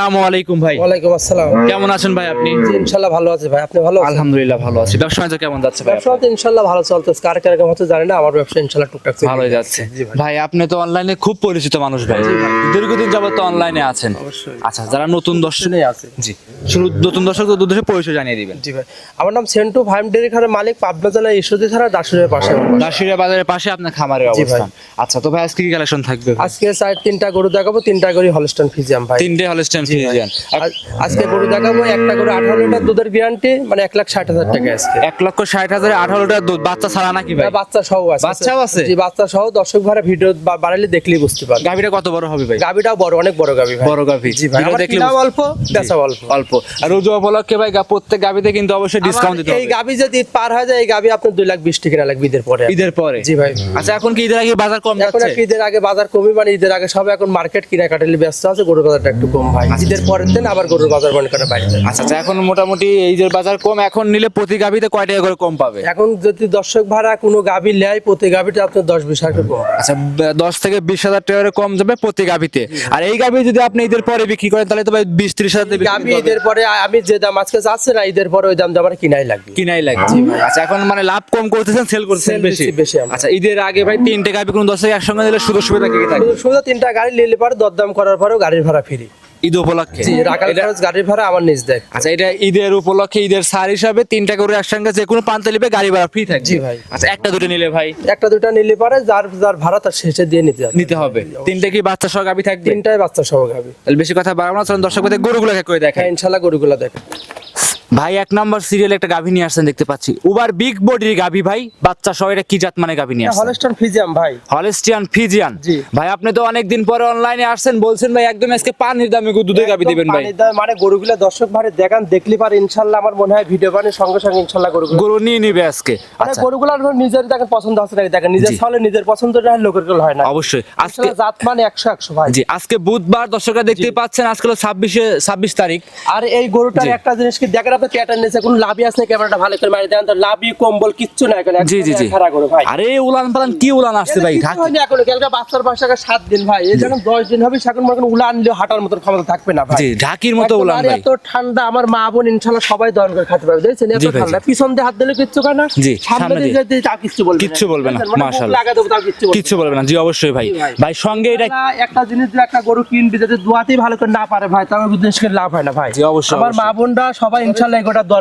আসসালামু আলাইকুম ভাই। ওয়ালাইকুম আসসালাম। কেমন আছেন ভাই আপনি? ইনশাআল্লাহ ভালো আছে ভাই। আপনি ভালো আলহামদুলিল্লাহ ভালো আছি। ব্যবসা বাণিজ্য কেমন যাচ্ছে ভাই ব্যবসা তো ইনশাল্লাহ ভালো চলতেছে। কার কীরকম হচ্ছে জানি না আমার ব্যবসা ইনশাল্লাহ টুকটাক। ভালোই যাচ্ছে। ভাই। আপনি তো অনলাইনে খুব পরিচিত মানুষ ভাই। দীর্ঘদিন যাবত তো অনলাইনে আছেন। অবশ্যই। আচ্ছা যারা নতুন দর্শনে আছে জি। শুরু নতুন দর্শক উদ্দেশ্যে পরিচয় জানিয়ে দিবেন। জি ভাই। আমার নাম সেন্টু ফার্ম খানের মালিক পাবনা জেলা ঈশ্বরদী থানা পাশে বাজারের পাশে আপনার খামারের অবস্থান। আচ্ছা তো ভাই আজকে কি কালেকশন থাকবে? আজকে তিনটা গরু দেখাবো তিনটা গরু ফিজিয়াম ভাই। তিনটে আজ- আজকে গরু দেখাবো একটা গরু আঠারো লিটার দুধের গ্যারান্টি মানে এক লাখ ষাট হাজার টাকা আজকে। লক্ষ ষাট হাজারে আঠারো লিটার দুধ। বাচ্চা ছাড়া নাকি ভাই? বাচ্চা সহ আছে। বাচ্চাও আছে? জি বাচ্চা সহ। দর্শক ভাড়া ভিডিও বাড়ালে দেখলেই বুঝতে পারবে। গাভিটা কত বড় হবে ভাই? গাবিটাও বড় অনেক বড় গাবি ভাই। বড় গাভি। জি ভাই দেখলে অল্প বেচা অল্প। অল্প। আর রোজা উপলক্ষে ভাই প্রত্যেক গাভিতে কিন্তু অবশ্যই ডিসকাউন্ট দিতে আমার এই হবে। গাবি যদি পার হয়ে যায় এই গাবি আপনার দুই লাখ বিশ টাকা লাগবে ঈদের পরে। ঈদের পরে? জি ভাই। আচ্ছা এখন কি ঈদের আগে বাজার কম যাচ্ছে? কি ঈদের আগে বাজার কমই মানে ঈদের আগে সব এখন মার্কেট কিনা কাটালে ব্যস্ত আছে গরুর বাজারটা একটু কম ভাই। ঈদের পরের দিন আবার গরুর বাজার মনে করে বাইরে। আচ্ছা আচ্ছা এখন মোটামুটি এই যে বাজার কম এখন নিলে প্রতি গাভিতে কয় টাকা করে কম পাবে? এখন যদি দর্শক ভাড়া কোনো গাবি নেয় প্রতি গাবিটা আপনার দশ বিশ হাজার টাকা কম। আচ্ছা ব- দশ থেকে বিশ হাজার টাকা করে কম যাবে প্রতি গাভিতে। আর এই গাভি যদি আপনি ঈদের পরে বিক্রি করেন তাহলে তো ভাই বিশ ত্রিশ হাজার টাকা গাবি ঈদের পরে আমি যে দাম আজকে যাচ্ছে না ঈদের পরে ওই দাম আমার কিনাই লাগবে। কিনাই লাগছে। আচ্ছা এখন মানে লাভ কম করতেছেন সেল করতেছেন বেশি? বেশি- আচ্ছা ঈদের আগে ভাই তিনটে গাড়ি কোনো দশ টাকা একসঙ্গে দিলে সুযোগ সুবিধা কি থাকে শুধু তিনটা গাড়ি নিলে পরে দরদাম করার পরেও গাড়ির ভাড়া ফ্রি ঈদ উপলক্ষে। গাড়ির ভাড়া আমার নিজ দেয়। আচ্ছা এটা ঈদের উপলক্ষে ঈদের সার হিসাবে তিনটা করে একসঙ্গে যে কোনো পান্তা নিবে গাড়ি ভাড়া ফ্রি থাকে জি ভাই। আচ্ছা একটা দুটো নিলে ভাই? একটা দুটা নিলে পরে যার যার ভাড়া তার শেষে দিয়ে নিতে নিতে হবে। তিনটে কি বাচ্চা সহ গাভি থাকবে? তিনটাই বাচ্চা সহ গাবি বেশি কথা বাড়াবো না চলুন দর্শক গরুগুলো এক করে দেখা হ্যাঁ ইনশাল্লাহ গরুগুলো দেখেন ভাই এক নম্বর সিরিয়াল একটা গাভি নিয়ে আসছেন দেখতে পাচ্ছি। উবার বিগ বডির গাভি ভাই বাচ্চা সহ এটা কি জাত মানে গাভি নিয়ে আসছেন? হলস্টন ফিজিয়াম ভাই। হলিস্টিয়ান ফিজিয়ান। জি। ভাই আপনি তো অনেকদিন পরে অনলাইনে আসছেন বলছেন ভাই একদম আজকে পানির দামে দুধের গাভি দিবেন ভাই। পানির দামে মানে গরুগুলা দর্শক ভাড়ে দেখান দেখলি পারে ইনশাল্লাহ আমার মনে হয় ভিডিও বানিয়ে সঙ্গে সঙ্গে ইনশাল্লাহ গরুগুলো। গরু নিয়ে নিবে আজকে। মানে আচ্ছা। গরুগুলা নিজের দেখেন পছন্দ আছে নাকি? দেখেন নিজের। ছলে নিজের পছন্দটা হয় লোকেরগুলো হয় না। অবশ্যই। আজকে জাত মানে একশো একশো ভাই। জি আজকে বুধবার দর্শকরা দেখতেই পাচ্ছেন আজকে হলো ছাব্বিশে ছাব্বিশ তারিখ। আর এই গরুটার একটা জিনিস কি দেখেন আপনি প্যাটার্ন নিচে কোনো লাভই আছে ক্যামেরাটা ভালো করে মারি দেন তো লাভই কম্বল কিচ্ছু নাই এখন জি জি জি। খারা ভাই। আরে উলান পালান কি উলান আসছে ভাই কিচ্ছু ঢাকি। কালকে বাচ্চার বয়স এখন দিন ভাই এই যখন দশ দিন হবে সেখন মনে উলান নিলেও হাঁটার মতন ক্ষমতা থাকবে না ভাই। জি ঢাকির মতো উলান ভাই। এত ঠান্ডা আমার মা বোন সবাই দহন করে খেতে পারবে দেখছেন? এত ঠান্ডা পিছন দিয়ে হাত দিলে কিচ্ছু খায় না জি, সামনে সামনে দিয়ে দিয়ে। যদি তাও কিচ্ছু বলবে কিচ্ছু বলবে না, দেখছেন? মানে মাশাআল্লাহ। লাগা দেবো তাও কিচ্ছু বলবে কিচ্ছু বলবে না জি অবশ্যই ভাই। ভাই। সঙ্গে এটা একটা জিনিস যে একটা গরু কিনবি যাতে দোয়াতেই ভালো করে না পারে ভাই তাহলে করে লাভ হয় না ভাই। জি, অবশ্যই, আমার মা বোনরা সবাই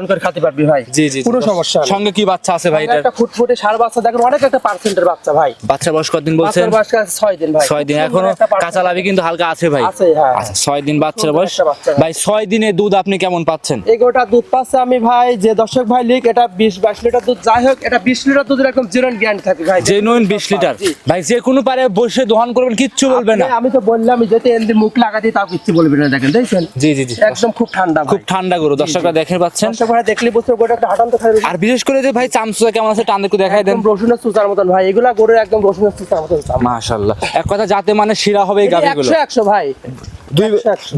করে খেতে পারবি ভাই। জি জি কোনো সমস্যা সঙ্গে কি বাচ্চা আছে ভাই এটা একটা ফুটফুটে সার বাচ্চা দেখেন অনেক একটা পার্সেন্টের বাচ্চা ভাই। বাচ্চা বয়স কতদিন বলছেন? বাচ্চার বয়স আছে দিন ভাই। ছয় দিন। এখনও সুন্দর একটা percent। কাঁচা লাভি কিন্তু হালকা আছে ভাই। আছে, হ্যাঁ। আচ্ছা ছয় দিন বাচ্চার বয়স। ভাই। ছয় দিনে দুধ আপনি কেমন পাচ্ছেন? এই গোটা দুধ পাচ্ছে আমি ভাই যে দর্শক ভাই লিখ এটা বিশ বাইশ লিটার দুধ যাই হোক এটা বিশ লিটার দুধের একদম গ্যারান্টি থাকে ভাই। জেনুইন বিশ লিটার। ভাই যে কোনো পারে বসে দোহান করবেন কিচ্ছু বলবে না। আমি তো বললাম যেতে মুখ লাগাতে তাও কিচ্ছু বলবে না দেখেন দেখছেন? জি জি জি। একদম খুব ঠান্ডা খুব ঠান্ডা গরু। দর্শকরা দেখে পাচ্ছেন। দেখলে বুঝতে একটা হাঁটান তো আর বিশেষ করে যে ভাই চামচুয়া কেমন আছে টান একটু দেখাই দেন। রসুনের সুতার মতন ভাই। এগুলা গরুর একদম রসুনের সুতার মতন। মাশাআল্লাহ। এক কথা যাতে মানে শিরা হবে এই একশো একশো ভাই।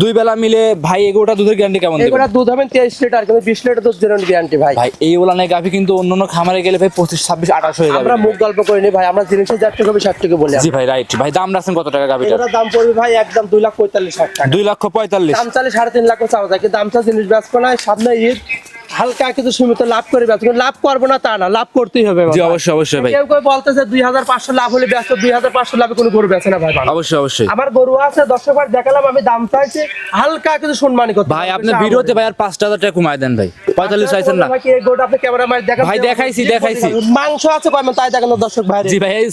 দুই বেলা মিলে ভাই এগোটা দুধের গ্যারান্টি কেমন এগোটা দুধ হবেন তেইশ লিটার কিন্তু বিশ লিটার দুধ জিরো গ্যারান্টি ভাই। ভাই এই ওলানের গাভি কিন্তু অন্য অন্য খামারে গেলে ভাই পঁচিশ ছাব্বিশ আঠাশ হয়ে যাবে। আমরা মুখ গল্প করিনি ভাই আমরা জিনিসের যার থেকে ষাট থেকে বলি। জি ভাই রাইট ভাই দাম রাখছেন কত টাকা এগুলোর দাম পড়বে ভাই একদম দুই লাখ পঁয়তাল্লিশ হাজার টাকা। দুই লক্ষ পঁয়তাল্লিশ। দাম চালে সাড়ে তিন লাখ চাওয়া যায় কিন্তু দামটা জিনিস ব্যস্ত নয়। সামনে ঈদ হালকা কিছু সীমিত লাভ করে ব্যস্ত লাভ করব না তা না লাভ করতেই হবে জি। অবশ্যই অবশ্যই ভাই। কেউ কেউ বলতেছে দুই হাজার পাঁচশো লাভ হলে ব্যস্ত দুই হাজার পাঁচশো লাভে কোনো গরু বেচে না ভাই অবশ্যই অবশ্যই। আমার গরু আছে দশশো বার দেখালাম আমি দাম চাইছি হালকা কিছু সম্মানী করতে ভাই বেশি ভিডিওতে ভাই আর পাঁচটা হাজার টাকা কমায় দেন ভাই পঁয়তাল্লিশ চাইছেন না। ভাই এই গরুটা আপনি ক্যামেরা মারি দেখান ভাই, দেখাইছি, দেখাইছি। মাংস আছে কয়মান তাই দেখানো দর্শক ভাই। জি ভাই এই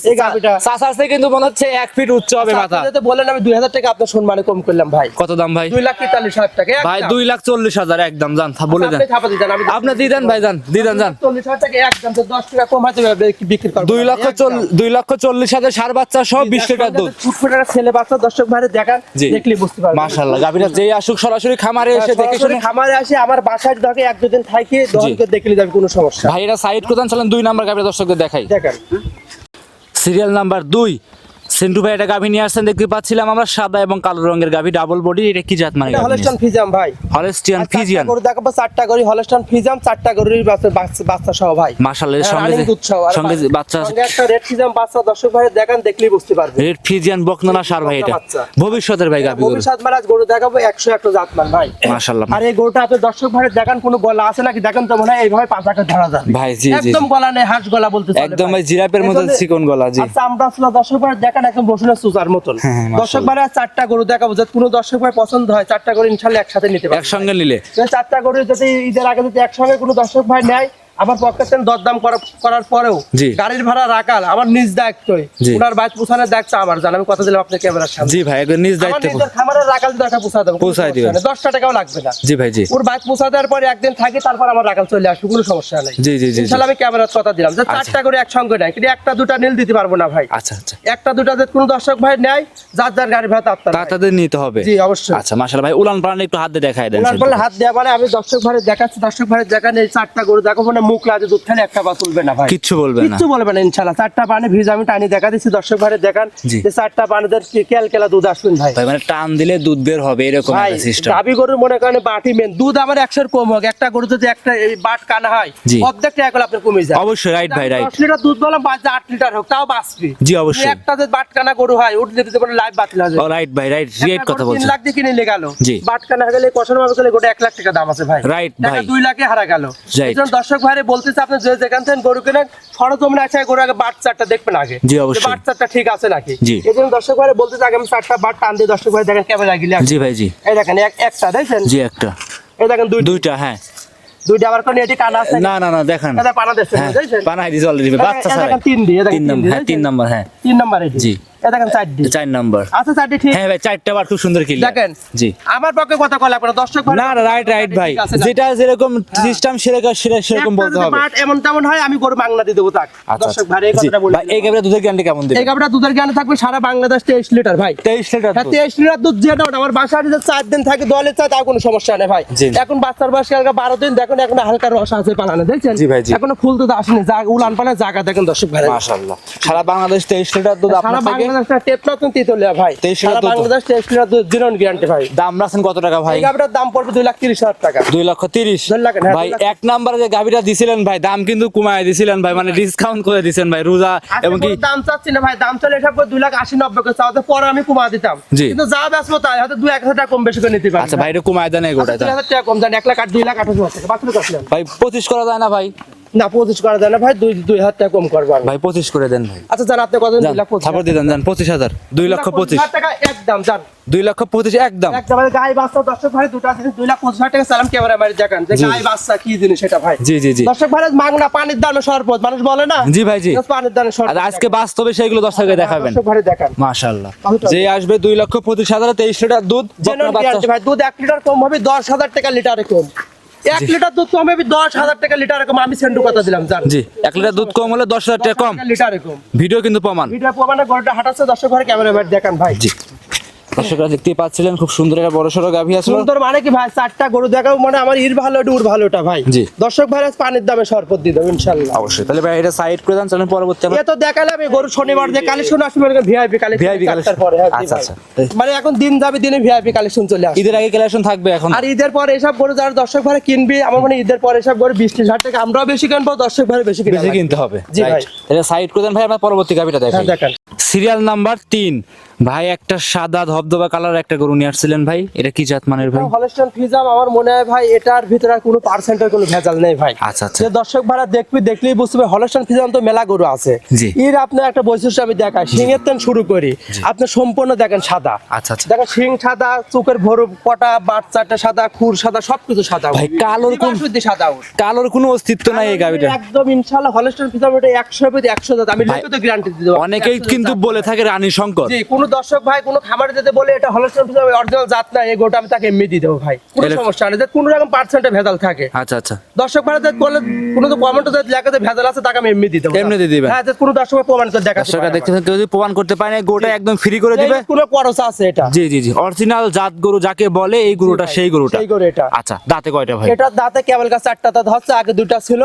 চাষা থেকে কিন্তু মনে হচ্ছে এক ফিট উচ্চ হবে মাথা। আপনি বলেন আমি দুই হাজার টাকা আপনার সম্মানে কম করলাম ভাই। কত দাম ভাই? দুই লাখ তেতাল্লিশ হাজার টাকা ভাই দুই লাখ চল্লিশ হাজার একদম জান বলে দেন। আপনি থাপা দিতেন, আমি আপনি দিয়ে দেন ভাই যান দিয়ে দেন যান চল্লিশ হাজার টাকা একদম তো দশ টাকা কম হাতে বিক্রি করব। দুই লক্ষ দুই লক্ষ চল্লিশ হাজার সার বাচ্চা সব বিশ লিটার দুধ। ছেলে বাচ্চা দর্শক ভাইরে দেখান দেখলে বুঝতে পারবেন। মাশাল্লাহ গাভিটা যেই আসুক সরাসরি খামারে এসে দেখে শুনে খামারে আসে আমার বাসায় এক দুদিন থাকি দহনকে দেখলে যাবে কোনো সমস্যা ভাই এটা সাইড কোথান চলেন দুই নাম্বার গাভিটা দর্শকদের দেখাই। দেখেন। সিরিয়াল নাম্বার দুই সেন্টু ভাই একটা গাভী নিয়ে আসছেন দেখতে পাচ্ছিলাম আমরা সাদা এবং কালো রঙের গাভী ডাবল বডি এটা কি জাত মানে এটা হলস্টান ফিজাম ভাই। হলস্টিয়ান চারটা ফিজিয়ান। গরু দেখাবো চারটা গরু হলস্টান ফিজাম চারটা গরুর বাচ্চা বাচ্চা- সহ ভাই। মাশাআল্লাহ সঙ্গে সঙ্গে বাচ্চা সঙ্গে একটা রেড ফিজাম বাচ্চা দর্শক ভাই দেখান দেখলেই বুঝতে পারবে রেড ফিজিয়ান বকনা সার ভাই এটা। ভবিষ্যতের ভাই গাভী ভবিষ্যৎ মানে আজ গরু দেখাবো একশো একটা জাতমান ভাই। মাশাআল্লাহ। আর এই গরুটা আপনি দর্শক ভাই দেখান কোনো গলা আছে নাকি? দেখেন তো মনে হয় এইভাবে পাঁচাকে ধরা যাবে। ভাই, জি, জি, একদম গলা নেই হাঁস গলা বলতে একদম ভাই। জিরাফের মতো চিকন গলা জি। চামড়া ছিল দর্শক ভাই দেখান একদম রসুনের সুজার মতন। হ্যাঁ, হ্যাঁ। দর্শক ভাই চারটা গরু দেখাবো। যদি কোনো দর্শক ভাই পছন্দ হয় চারটা গরু ইনশাল্লাহ একসাথে নিতে পারবে। একসঙ্গে নিলে। চারটা গরু যদি ঈদের আগে যদি একসঙ্গে কোনো দর্শক ভাই নেয় আমার পক্ষে দরদাম করার পরেও গাড়ির ভাড়া রাখাল আমার নিজ দায়িত্বই। ওনার বাইক পোষানোর দায়িত্ব আমার জান আমি কথা দিলাম আপনার ক্যামেরার সামনে। জি ভাই নিজ দায়িত্বে। খামারের রাখাল পোষা দেবো কোনো পোষায় দিবেন। দশটা টাকাও লাগবে না। জি ভাই জি। ওর বাইক পোষা দেওয়ার পরে একদিন থাকি তারপর আমার রাখাল চলে কোনো সমস্যা নেই। জি, জি, জি। আমি ক্যামেরার কথা দিলাম। যে চারটা করে একসঙ্গে নেয় কিন্তু একটা দুটা নীল দিতে পারব না ভাই। আচ্ছা আচ্ছা। একটা দুটা যদি কোনো দর্শক ভাই নেয় যার যার গাড়ি ভাড়া তার ভাই। তাদের নিতে হবে। জি অবশ্যই। আচ্ছা মাশাআল্লাহ ভাই উলান পালান একটু হাত দিয়ে দেখায় দেন ওনার বলে হাত দেওয়া মানে আমি দর্শক ভাড়ে দেখাচ্ছি দর্শক ভাড়ে দেখান এই চারটা গরু দেখো মানে মুখ লাগে দুধ খালি একটা বা তুলবে না ভাই। কিচ্ছু বলবে না। কিচ্ছু বলবে না ইনশাল্লাহ চারটা পানি ভিজ আমি টানি দেখা দিচ্ছি দর্শক ভাড়ে দেখান যে চারটা পানিদের কেল কেলা দুধ আসবেন ভাই। ভাই মানে টান দিলে দুধ বের হবে এরকম একটা সিস্টেম গাভী গরুর মনে করেন বাটি মেন দুধ আমার একশোর কম হোক একটা গরু যদি একটা এই বাট কানা হয় অর্ধেক টাকা করে আপনার কমে যায়। অবশ্যই রাইট ভাই রাইট দশ লিটার দুধ বললাম বাচ্চা আট লিটার হোক তাও বাঁচবি। জি, অবশ্যই। একটা যদি বাট কানা গরু হয় উঠলে দিতে পারে লাইভ বাতিল ও রাইট ভাই রাইট রিয়েট কথা বলছেন। লাখ দিয়ে কিনে নিয়ে গেল। জি। বাটকানা হয়ে গেলে কষানো ভাবে গেলে গোটা এক লাখ টাকা দাম আছে ভাই। টাকা ভাই। দুই লাখে হারা গেল। Right. এই ভাইরে বলতেছে আপনি যে যেখান থেকে গরু কেনেন সরজমিনে আছে গরু আগে বাট চারটা দেখবেন আগে। জি, অবশ্যই। বাট চারটা ঠিক আছে নাকি। এই জন্য দর্শক ভাইরে বলতেছে আগে আমি চারটা বাট টান দিয়ে দর্শক ভাই দেখেন ক্যামেরা গিলে জি ভাই জি। এই দেখেন এক- একটা দেখছেন? জি একটা। এই দেখেন দুই দুইটা হ্যাঁ। দুইটা আবার কোন এটি কানা আছে? না না না দেখান। এটা পানা দেখছেন হ্যাঁ দেখছেন? পানাই দিছে অলরেডি বাচ্চা ছাড়া তিন দিয়ে, দেখেন তিন তিন নম্বর হ্যাঁ তিন? নম্বর হ্যাঁ। তিন নাম্বার জি। দেখেন চার নম্বর। আচ্ছা চারটি ঠিক? হ্যাঁ ভাই চারটা বার খুব সুন্দর কিল। দেখেন জি। আমার পক্ষে কথা কল আপনার দর্শক ভাই না না রাইট রাইট ভাই। ঠিক আছে না? যেটা যেরকম সিস্টেম সেরকম সেরকম সেরকম বলতে হবে। বাট এমন তেমন হয় আমি গরু বাংলা দিয়ে দেবো তাক আচ্ছা দর্শক ভাই এই কথাটা বলি। ভাই, এই গাবটা দুধের গ্যারান্টি কেমন এই গাবটা দুধের জ্ঞানে থাকবে সারা বাংলাদেশ তেইশ লিটার ভাই। 23 লিটার হ্যাঁ লিটার দুধ আমার চার দিন থাকে দলে কোনো সমস্যা নেই ভাই। এখন বাচ্চার বয়স কালকে দিন দেখুন এখন হালকা রস আছে পালানে দেখছেন? জি ভাই, এখনও ফুল দুধ আসেনি উলান পালা জায়গা দেখেন দর্শক ভাই। মাশাআল্লাহ। সারা বাংলাদেশ 23 লিটার দুধ আপনার থেকে বাংলাদেশটা টেপ নতুন তিতলিয়া ভাই। সারা বাংলাদেশ তেইশ জিরন গ্যারান্টি ভাই। দাম রাখছেন কত টাকা ভাই? দাম পড়বে দুই লাখ তিরিশ হাজার টাকা। দুই লক্ষ তিরিশ। হ্যাঁ, ভাই এক নাম্বারে যে গাভিটা দিছিলেন ভাই দাম কিন্তু কমায় দিছিলেন ভাই মানে ডিসকাউন্ট করে দিছেন ভাই রোজা এবং কি দাম চাচ্ছি না ভাই দাম চলে দুই লাখ আশি নব্বই করে চাওয়াতে পরে আমি কমা দিতাম। কিন্তু যা বেসবো তাই হয়তো দুই এক হাজার টাকা কম বেশি করে নিতে পারি আচ্ছা ভাই এটা কমায় দেন এগোটা দুই হাজার টাকা কম এক লাখ আট দুই লাখ আঠাশ হাজার টাকা বাতিল ভাই পঁচিশ করা যায় না ভাই। না পঁচিশ করা যায় না ভাই দুই দুই হাজার টাকা কম করব ভাই পঁচিশ করে দেন ভাই। আচ্ছা জান আপনি কত যান দুই লাখ তারপর দিয়ে দেন পঁচিশ হাজার দুই লক্ষ পঁচিশ। টাকা একদম জান। দুই লক্ষ পঁচিশ একদম গায়ে বাচ্চা দর্শক ভাই দুটা জিনিস দুই লাখ পঁচিশ হাজার টাকা সালাম ক্যামেরা মারি দেখান যে। গায়ে বাচ্চা কি জিনিস সেটা ভাই। জি জি জি। দর্শক ভাই মাংনা পানির শরবত মানুষ বলে না? জি ভাই জি। পানির শরবত। আজকে বাস্তবে সেগুলো দর্শকে দেখাবেন। দর্শক ভাই দেখান। মাশাআল্লাহ। যে আসবে দুই লক্ষ পঁচিশ হাজার তেইশ লিটার দুধ ভাই দুধ এক লিটার কম হবে দশ হাজার টাকা লিটারে কম। এক লিটার দুধ কম হবে দশ হাজার টাকা লিটার কম আমি সেন্টু কথা দিলাম জান। জি এক লিটার দুধ কম হলে দশ হাজার টাকা কম। লিটার কম ভিডিও কিন্তু প্রমাণ। ভিডিও প্রমাণে গরুটা হাঁটাচ্ছে দর্শক ঘরে ক্যামেরা দেখান ভাই। জি। দর্শকরা দেখতেই পাচ্ছিলেন খুব সুন্দর একটা বড় সড়ো গাভী আসলো সুন্দর মানে কি ভাই? চারটা গরু দেখাবো মানে আমার ইর ভালো ডুর ভালোটা ভাই। জি। দর্শক ভাই পানির দামে শরবত দিয়ে দেবো অবশ্যই। তাহলে ভাই এটা সাইড করে দেন চলেন পরবর্তী আমরা তো দেখালাম এই গরু শনিবার যে কালেকশন আসবে ভিআইপি কালেকশন VIP collection। পরে হ্যাঁ, আচ্ছা, আচ্ছা। মানে এখন দিন যাবে দিনে ভিআইপি কালেকশন চলে আসবে। ঈদের আগে কালেকশন থাকবে এখন। আর ঈদের পর এসব গরু যারা দর্শক ভাড়া কিনবি আমার মানে ঈদের পর এসব গরু বিশ ত্রিশ হাজার টাকা আমরাও বেশি কিনবো দর্শক ভাড়া বেশি কিনতে হবে। জি ভাই। এটা সাইড করে দেন ভাই আমরা পরবর্তী গাভীটা দেখাই। দেখান। সিরিয়াল নাম্বার তিন। ভাই একটা সাদা ধবধবা কালার একটা গরু নিয়ে আসছিলেন ভাই। এটা কি জাত মানের ভাই? হলস্টন ফিজাম আমার মনে হয় ভাই এটার ভিতরে কোনো পার্সেন্টের কোনো ভেজাল নেই ভাই। আচ্ছা আচ্ছা। যে দর্শক ভাড়া দেখবি দেখলেই বুঝতে পারবে হলস্টন ফিজাম তো মেলা গরু আছে। এর আপনার একটা বৈশিষ্ট্য আমি দেখাই সিংয়ের তেন শুরু করি আপনি সম্পূর্ণ দেখেন সাদা। আচ্ছা আচ্ছা। দেখেন সিং সাদা চোখের ভরু পটা বাচ্চাটা সাদা খুর সাদা সবকিছু সাদা। ভাই, কালোর কোন- শুদ্ধি সাদা। কালোর কোনো অস্তিত্ব নাই এই গাভীটা একদম ইনশাআল্লাহ হলস্টন ফিজাম এটা একশো প্রতি একশো দাঁত আমি লিখিত গ্যারান্টি দিতে। অনেকেই কিন্তু বলে থাকে রানী শঙ্কর। জি কোনো দর্শক ভাই কোনো খামারে যেতে বলে এটা হলস্টেন অরিজিনাল জাত না এই গোটা আমি তাকে এমনি দিয়ে দেবো ভাই। কোনো সমস্যা নেই কোনো রকম পার্সেন্টে ভেজাল থাকে। আচ্ছা আচ্ছা। দর্শক ভাই যে বলে কোনো তো কমেন্টে যদি লেখাতে ভেজাল আছে তাকে আমি এমনি দিয়ে দেবো। এমনি দিয়ে দিবেন। হ্যাঁ কোনো দর্শক প্রমাণ করে দেখাতে দর্শকরা দেখতেছেন কেউ যদি প্রমাণ করতে পারে না গোটা একদম ফ্রি করে দিবে। কোনো খরচ আছে এটা। জি জি জি। অরিজিনাল জাত গরু যাকে বলে এই গরুটা সেই গরুটা। সেই করে এটা। আচ্ছা দাঁতে কয়টা ভাই? এটার দাঁতে কেবল গাছ চারটা দাঁত হচ্ছে আগে দুটা ছিল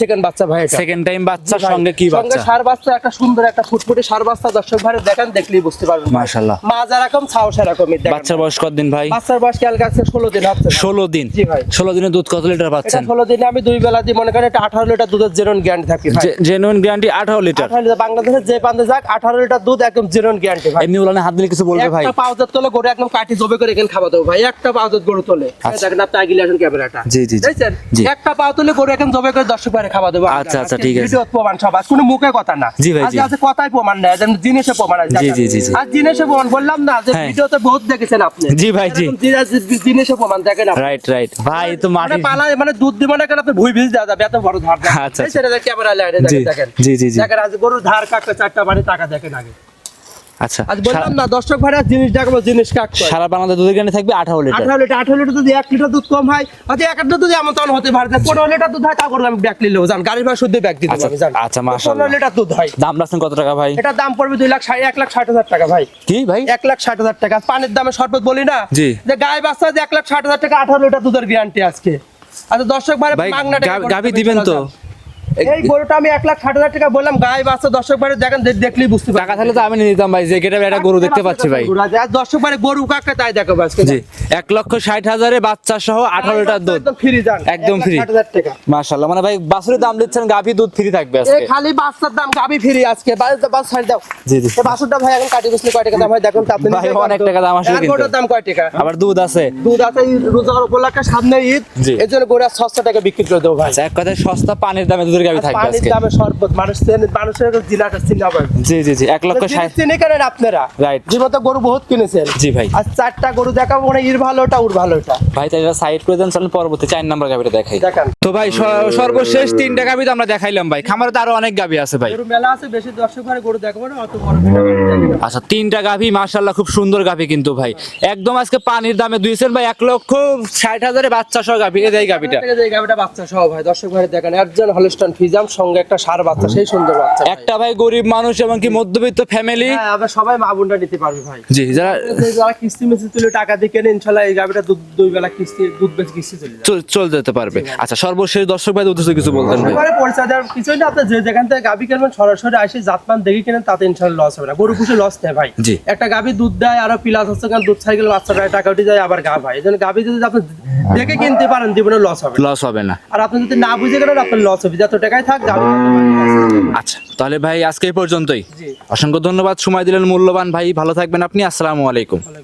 সেকেন্ড বাচ্চা ভাই এটা। সেকেন্ড টাইম বাচ্চার ভাই, সঙ্গে কি বাচ্চা সঙ্গে বাচ্চা? সার বাচ্চা একটা সুন্দর একটা ফুটফুটে সার বাচ্চা দর্শক ভাই দেখেন দেখলেই বুঝতে পারবেন। ভাই। মাশাআল্লাহ। মা যেরকম ছাও সেরকমই বাচ্চার বয়স কতদিন ভাই? বাচ্চার বয়স কেয়াল গাছে ষোলো দিন হচ্ছে। ভাই। ষোলো দিন। জি ভাই। ষোলো দিনে দুধ কত লিটার পাচ্ছেন? ষোলো দিনে আমি দুই বেলা দিই মনে করেন এটা আঠারো লিটার দুধের জেরন গ্যারান্টি থাকবে ভাই। জেনুইন গ্যারান্টি আঠারো লিটার। আঠারো লিটার বাংলাদেশের যে পান্তে যাক আঠারো লিটার দুধ একদম জেরন গ্যারান্টি ভাই। এমনি উলানে হাত দিলে কিছু বলবে ভাই? একটা পাউজার তোলে গরু একদম কাটি জবে করে এখানে খাওয়া দেবো ভাই। একটা পাউজার গরু তোলে। দেখেন আপনি আগিলে আসেন ক্যামেরাটা। আচ্ছা। জি, জি, জি। একটা পাও তুলে গরু এখন জবে করে দর্শক বাইরে খাওয়া দেবো। আচ্ছা, আচ্ছা, ঠিক আছে। ভিডিও প্রমাণ সব। আছে কোনো মুখে কথা না। জি ভাই, জি। আছে কথাই প্রমাণ না জিনিসে প্রমাণ আছে। জি, জি, জি, জিনিসে প্রমাণ বললাম না যে হ্যাঁ। ভিডিওতে বহুত দেখেছেন আপনি। জি ভাই, জি। জিনিস- প্রমাণ দেখেন রাইট রাইট ভাই তো মানে মাটি পালা মানে দুধ দিব না কেন আপনি ভুই ভিজ দেওয়া যাবে এত বড় ধার আচ্ছা, সেটা ক্যামেরা লাইনে দেখেন। জি, জি, জি। দেখেন আজ গরুর ধার কাটতে চারটা বাড়ি টাকা দেখেন আগে। আচ্ছা আজ বললাম না দর্শক ভাড়া জিনিস জিনিস কাট সারা বাংলাদেশ দুধের গ্যারান্টি থাকবে আঠারো লিটার। আঠারো লিটার আঠারো লিটার যদি এক লিটার দুধ কম হয় হয়তো এক লিটার দুধ এমন তখন হতে পারে পনেরো লিটার দুধ হয় তা করে আমি ব্যাগ নিলেও গাড়ির ভাড়া শুদ্ধ ব্যাগ দিতে আচ্ছা, আচ্ছা। পনেরো লিটার দুধ হয়। দাম রাখছেন কত টাকা ভাই? এটার দাম পড়বে দুই লাখ এক লাখ ষাট হাজার টাকা ভাই। কি ভাই? এক লাখ ষাট হাজার টাকা। পানির দামে শরবত বলি না জি। যে গায়ে বাচ্চা যে এক লাখ ষাট হাজার টাকা আঠারো লিটার দুধের গ্যারান্টি আজকে। আচ্ছা দর্শক ভাই ভাই টাকা গা- গাভি দিবেন তো? এই গরুটা আমি এক লাখ ষাট হাজার টাকা বললাম গায়ে বাচ্চা দর্শক দেখেন দেখলেই বুঝতে টাকা থাকলে তো আমি নিতাম ভাই যে গেটা একটা গরু দেখতে পাচ্ছি ভাই। দর্শক গরু কাকে তাই আজকে। জি এক লক্ষ ষাট হাজারে বাচ্চা সহ আঠারো লিটার দুধ। ফ্রি যান একদম টাকা। মাশাল্লাহ মানে ভাই বাছুরের দাম দিচ্ছেন গাভি দুধ ফ্রি থাকবে আজকে। খালি বাচ্চার দাম ফ্রি আজকে। বাস ছাড় দাও। জি, জি। তো বাছুরটা ভাই এখন কাটি বসলে কয় টাকা দাম হয়? দেখুন আপনি ভাই, অনেক টাকা দাম আসবে কিন্তু। গরুটার দাম কয় টাকা? আবার দুধ আছে। দুধ আছে রোজার উপলক্ষে সামনে ঈদ। এর জন্য গরু ছশো টাকা বিক্রি করে দেবো ভাই। আচ্ছা এক কথায় সস্তা পানির দামে দুধের থাকবে আজকে। দামে শরবত মানুষ চেনে- মানুষের জিনাটা চিনা পাবে জি জি জি এক লক্ষ ষাট চিনে কেনেন আপনারা. জীবন গরু বহুত কিনেছেন। জি ভাই। আর চারটা গরু দেখাবো মানে ইর ভালো ওটা উর ভালো ওটা। ভাই তাই সাইড করে দেন চলেন পরবর্তী চার নাম্বার গাভিটা দেখাই। তো ভাই সর্বশেষ তিনটা গাভি তো আমরা দেখাইলাম ভাই। খামারে তো আরও অনেক গাভি আছে ভাই। গরু মেলা আছে বেশি দর্শক ঘরে গরু দেখাবো না অত বড় আচ্ছা তিনটা গাভি মার্শাল্লাহ খুব সুন্দর গাভি কিন্তু ভাই। একদম আজকে পানির দামে দুইছেন ভাই এক লক্ষ ষাট হাজারে বাচ্চা সহ গাভি এই গাভিটা এই গাভিটা বাচ্চা সহ ভাই দর্শক ঘরে দেখেন। একজন হলস্টন ফিজাম সঙ্গে একটা সার বাচ্চা সেই সুন্দর বাচ্চা। একটা ভাই গরিব মানুষ এবং কি মধ্যবিত্ত ফ্যামিলি হ্যাঁ সবাই মা বোনটা নিতে পারবে ভাই। জি যারা যারা কিস্তি মিস্তি তুলে টাকা দিয়ে কেনে এই গাভিটা দুধ দুই বেলা কিস্তি দুধ বেশ কিস্তি চলে যাবে। চল- যেতে পারবে। আচ্ছা সর্বশেষ দর্শক ভাই উদ্দেশ্যে কিছু বলতেন ভাই। পরিচয় দেওয়ার কিছুই না আপনি যে যেখান থেকে গাভি কিনবেন সরাসরি আসে জাতমান দেখে কিনেন তাতে লস হবে না। গরু পুষে লস নেই ভাই। জি। একটা গাভি দুধ দেয় আরও পিলাস হচ্ছে কারণ দুধ ছাড়ি গেলে বাচ্চাটা টাকা উঠে যায় আবার গা ভাই। এই জন্য গাভি যদি আপনি দেখে কিনতে পারেন জীবনে লস হবে লস হবে না। আর আপনি যদি না বুঝে গেলেন আপনার লস হবে। যত টাকায় থাক আচ্ছা তাহলে ভাই আজকে এই পর্যন্তই। অসংখ্য ধন্যবাদ সময় দিলেন মূল্যবান ভাই ভালো থাকবেন আপনি আসসালামু আলাইকুম।